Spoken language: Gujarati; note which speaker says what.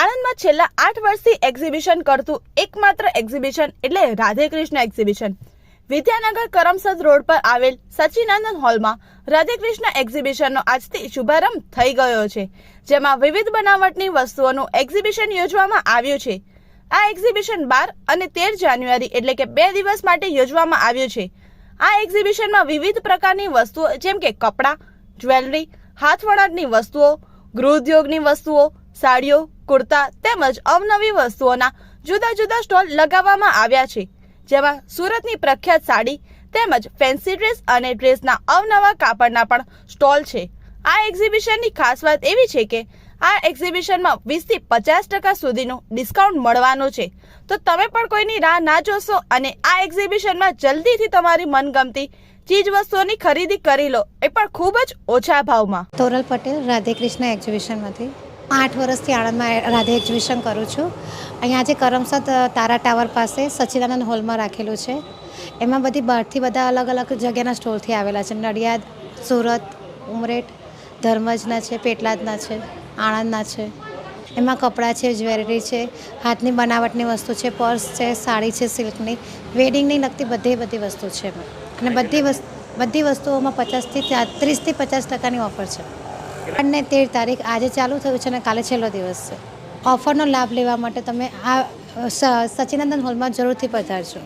Speaker 1: આણંદમાં છેલ્લા આઠ વર્ષથી એક્ઝિબિશન કરતું એકમાત્ર એક્ઝિબિશન એટલે રાધે કૃષ્ણ એક્ઝિબિશન વિદ્યાનગર કરમસદ રોડ પર આવેલ સચિનાનંદ હોલમાં રાધે કૃષ્ણ એક્ઝિબિશનનો આજથી શુભારંભ થઈ ગયો છે, જેમાં વિવિધ બનાવટની વસ્તુઓનું એક્ઝિબિશન યોજવામાં આવ્યું છે. આ એક્ઝિબિશન બાર અને તેર જાન્યુઆરી એટલે કે બે દિવસ માટે યોજવામાં આવ્યું છે. આ એક્ઝિબિશનમાં વિવિધ પ્રકારની વસ્તુઓ જેમ કે કપડાં જ્વેલરી હાથવણાટની વસ્તુઓ ગૃહોદ્યોગની વસ્તુઓ, સાડીઓ કુર્તા તેમજ અવનવી વસ્તુઓના જુદા જુદા સ્ટોલ લગાવવામાં આવ્યા છે. જેમાં સુરતની પ્રખ્યાત સાડી તેમજ ફેન્સી ડ્રેસ અને ડ્રેસના અવનવા કાપડના પણ સ્ટોલ છે. આ એક્ઝિબિશનની ખાસ વાત એવી છે કે, આ એક્ઝિબિશનમાં વીસથી પચાસ ટકા સુધીનું ડિસ્કાઉન્ટ મળવાનું છે. તો તમે પણ કોઈની રાહ ના જોશો અને આ એક્ઝિબિશનમાં જલ્દીથી તમારી મનગમતી ચીજ વસ્તુઓની ખરીદી કરી લો. એ પણ ખૂબ જ ઓછા ભાવમાં.
Speaker 2: તોરલ પટેલ રાધે કૃષ્ણ એક્ઝિબિશનમાંથી. આઠ વર્ષથી આણંદમાં રાધે એક્ઝિબિશન કરું છું. અહીંયા જે કરમસદ તારા ટાવર પાસે સચ્ચિદાનંદ હોલમાં રાખેલું છે. એમાં બધી બહારથી બધા અલગ અલગ જગ્યાના સ્ટોલથી આવેલા છે. નડિયાદ, સુરત, ઉમરેઠ, ધર્મજના છે, પેટલાદના છે, આણંદના છે. એમાં કપડાં છે, જ્વેલરી છે, હાથની બનાવટની વસ્તુ છે, પર્સ છે, સાડી છે, સિલ્કની, વેડિંગની લગતી બધી બધી વસ્તુ છે અને બધી વસ્તુ, બધી વસ્તુઓમાં પચાસથી ત્રીસથી પચાસ ટકાની ઓફર છે. અને તેર તારીખ આજે ચાલુ થયું છે અને કાલે છેલ્લો દિવસ છે. ઓફરનો લાભ લેવા માટે તમે આ સચિનંદન હોલમાં જરૂરથી પધારજો.